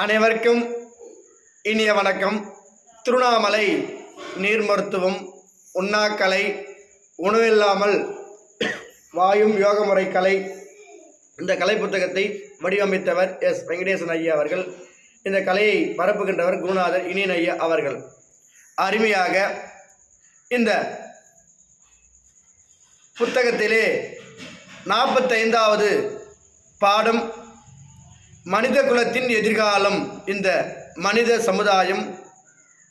அனைவருக்கும் இனிய வணக்கம். திருவண்ணாமலை நீர் மருத்துவம் உண்ணாக்கலை உணவில்லாமல் வாயும் யோக முறை கலை இந்த கலை புத்தகத்தை வடிவமைத்தவர் எஸ். வெங்கடேசன் ஐயா அவர்கள். இந்த கலையை பரப்புகின்றவர் குருநாதர் இனியன் ஐயா அவர்கள். அருமையாக இந்த புத்தகத்திலே நாற்பத்தைந்தாவது பாடம் மனித குலத்தின் எதிர்காலம் இந்த மனித சமுதாயம்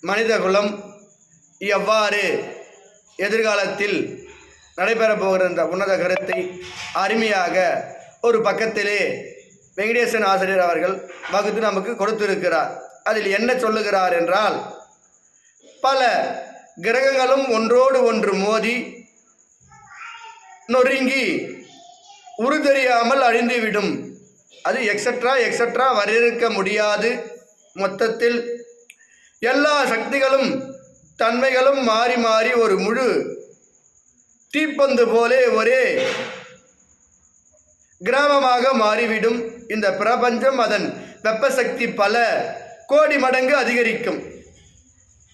மனித குலம் எவ்வாறு எதிர்காலத்தில் நடைபெறப்போகிற இந்த உன்னத கருத்தை அருமையாக ஒரு பக்கத்திலே வெங்கடேசன் ஆசிரியர் அவர்கள் வகுத்து நமக்கு கொடுத்திருக்கிறார். அதில் என்ன சொல்லுகிறார் என்றால் பல கிரகங்களும் ஒன்றோடு ஒன்று மோதி நொறுங்கி உருதெரியாமல் அழிந்துவிடும். அது எக்ஸட்ரா எக்ஸட்ரா வரையறுக்க முடியாது. மொத்தத்தில் எல்லா சக்திகளும் தன்மைகளும் மாறி மாறி ஒரு முழு தீப்பந்து போலே ஒரே கிராமமாக மாறிவிடும். இந்த பிரபஞ்சம் அதன் வெப்பசக்தி பல கோடி மடங்கு அதிகரிக்கும்.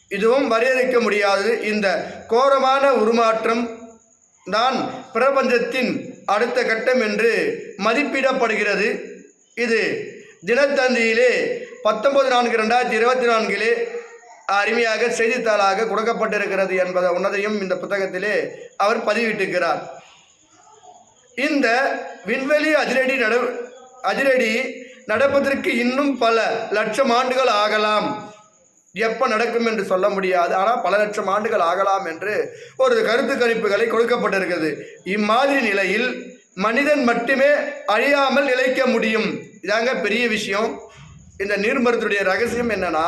இதுவும் வரையறுக்க முடியாது. இந்த கோரமான உருமாற்றம் தான் பிரபஞ்சத்தின் அடுத்த கட்டம் என்று மதிப்பிடப்படுகிறது. இது தினத்தந்தியிலே பத்தொன்பது நான்கு ரெண்டாயிரத்தி இருபத்தி நான்கிலே அருமையாக செய்தித்தாளாக கொடுக்கப்பட்டிருக்கிறது என்பதை உன்னதையும் இந்த புத்தகத்திலே அவர் பதிவிட்டிருக்கிறார். இந்த விண்வெளி அதிரடி நட அதிரடி நடப்பதற்கு இன்னும் பல லட்சம் ஆண்டுகள் ஆகலாம். எப்போ நடக்கும் என்று சொல்ல முடியாது. ஆனால் பல லட்சம் ஆண்டுகள் ஆகலாம் என்று ஒரு கருத்து கணிப்புகளை கொடுக்கப்பட்டிருக்கிறது. இம்மாதிரி நிலையில் மனிதன் மட்டுமே அழியாமல் நிலைக்க முடியும். இதாங்க பெரிய விஷயம். இந்த நீர்மரத்துடைய ரகசியம் என்னன்னா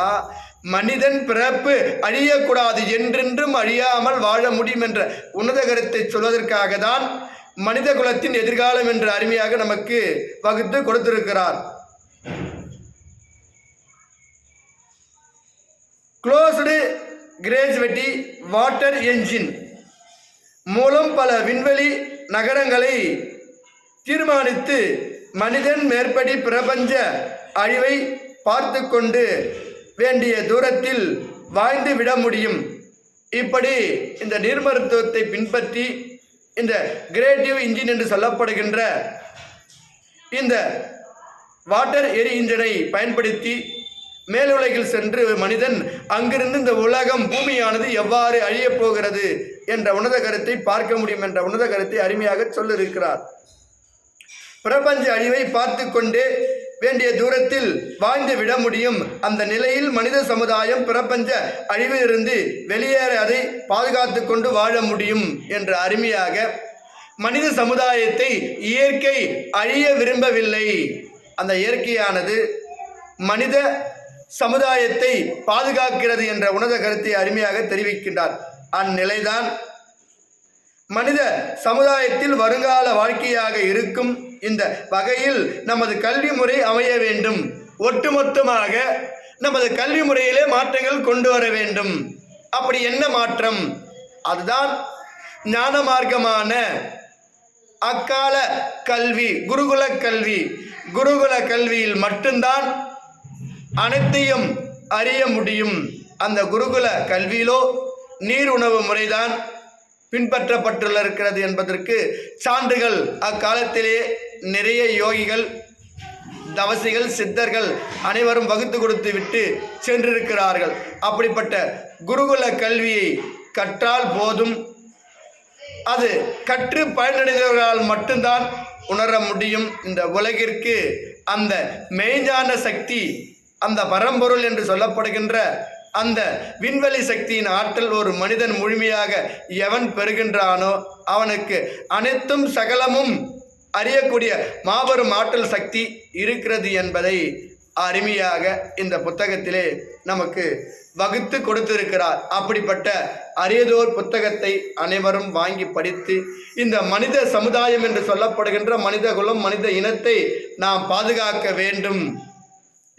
மனிதன் பிறப்பு அழியக்கூடாது என்றென்றும் அழியாமல் வாழ முடியும் என்ற உன்னத கருத்தை சொல்வதற்காக தான் மனித குலத்தின் எதிர்காலம் என்று அருமையாக நமக்கு வகுத்து கொடுத்திருக்கிறார். க்ளோஸ்டு கிரேஜ்வெட்டி வாட்டர் என்ஜின் மூலம் பல விண்வெளி நகரங்களை தீர்மானித்து மனிதன் மேற்படி பிரபஞ்ச அழிவை பார்த்து கொண்டு வேண்டிய தூரத்தில் வாழ்ந்து விட முடியும். இப்படி இந்த நீர்மருத்துவத்தை பின்பற்றி இந்த கிரேட்டிவ் இன்ஜின் என்று சொல்லப்படுகின்ற இந்த வாட்டர் எரி இன்ஜினை பயன்படுத்தி மேலுலகில் சென்று மனிதன் அங்கிருந்து இந்த உலகம் பூமியானது எவ்வாறு அழியப் போகிறது என்ற உன்னத கருத்தை பார்க்க முடியும் என்ற உன்னத கருத்தை அருமையாக சொல்லியிருக்கிறார். பிரபஞ்ச அழிவை பார்த்து கொண்டே வேண்டிய தூரத்தில் வாழ்ந்து விட முடியும். அந்த நிலையில் மனித சமுதாயம் பிரபஞ்ச அழிவிலிருந்து வெளியேற அதை பாதுகாத்து கொண்டு வாழ முடியும் என்ற அருமையாக மனித சமுதாயத்தை இயற்கை அழிய விரும்பவில்லை. அந்த இயற்கையானது மனித சமுதாயத்தை பாதுகாக்கிறது என்ற உணத கருத்தை அருமையாக தெரிவிக்கின்றார். அந்நிலைதான் மனித சமுதாயத்தில் வருங்கால வாழ்க்கையாக இருக்கும் இந்த வகையில் நமது கல்வி முறை அமைய வேண்டும். ஒட்டுமொத்தமாக நமது கல்வி முறையிலே மாற்றங்கள் கொண்டு வர வேண்டும். அப்படி என்ன மாற்றம்? அதுதான் ஞான மார்க்கமான அக்கால கல்வி குருகுல கல்வி. குருகுல கல்வியில் மட்டும்தான் அனைத்தையும் அறிய முடியும். அந்த குருகுல கல்வியிலோ நீர் உணவு முறைதான் பின்பற்றப்பட்டுள்ள இருக்கிறது என்பதற்கு சான்றுகள் அக்காலத்திலே நிறைய யோகிகள் தவசிகள் சித்தர்கள் அனைவரும் வகுத்து கொடுத்து விட்டு சென்றிருக்கிறார்கள். அப்படிப்பட்ட குருகுல கல்வியை கற்றால் போதும். அது கற்று பயனடைந்தவர்களால் மட்டும்தான் உணர முடியும். இந்த உலகிற்கு அந்த மெய்ஞான சக்தி அந்த பரம்பொருள் என்று சொல்லப்படுகின்ற அந்த விண்வெளி சக்தியின் ஆற்றல் ஒரு மனிதன் முழுமையாக எவன் பெறுகின்றானோ அவனுக்கு அனைத்தும் சகலமும் அறியக்கூடிய மாபெரும் ஆற்றல் சக்தி இருக்கிறது என்பதை அருமையாக இந்த புத்தகத்திலே நமக்கு வகுத்து கொடுத்திருக்கிறார். அப்படிப்பட்ட அரியதோர் புத்தகத்தை அனைவரும் வாங்கி படித்து இந்த மனித சமுதாயம் என்று சொல்லப்படுகின்ற மனித குலம் மனித இனத்தை நாம் பாதுகாக்க வேண்டும்.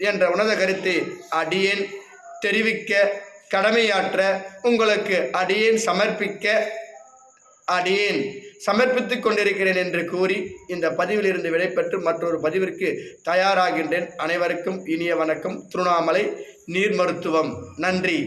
என்ற உனத கருத்தை அடியேன் தெரிவிக்க கடமையாற்ற உங்களுக்கு அடியேன் சமர்ப்பிக்க அடியேன் சமர்ப்பித்து கொண்டிருக்கிறேன் என்று கூறி இந்த பதிவிலிருந்து விடைபெற்று மற்றொரு பதிவிற்கு தயாராகின்றேன். அனைவருக்கும் இனிய வணக்கம். திருவண்ணாமலை நீர் மருத்துவம் நன்றி.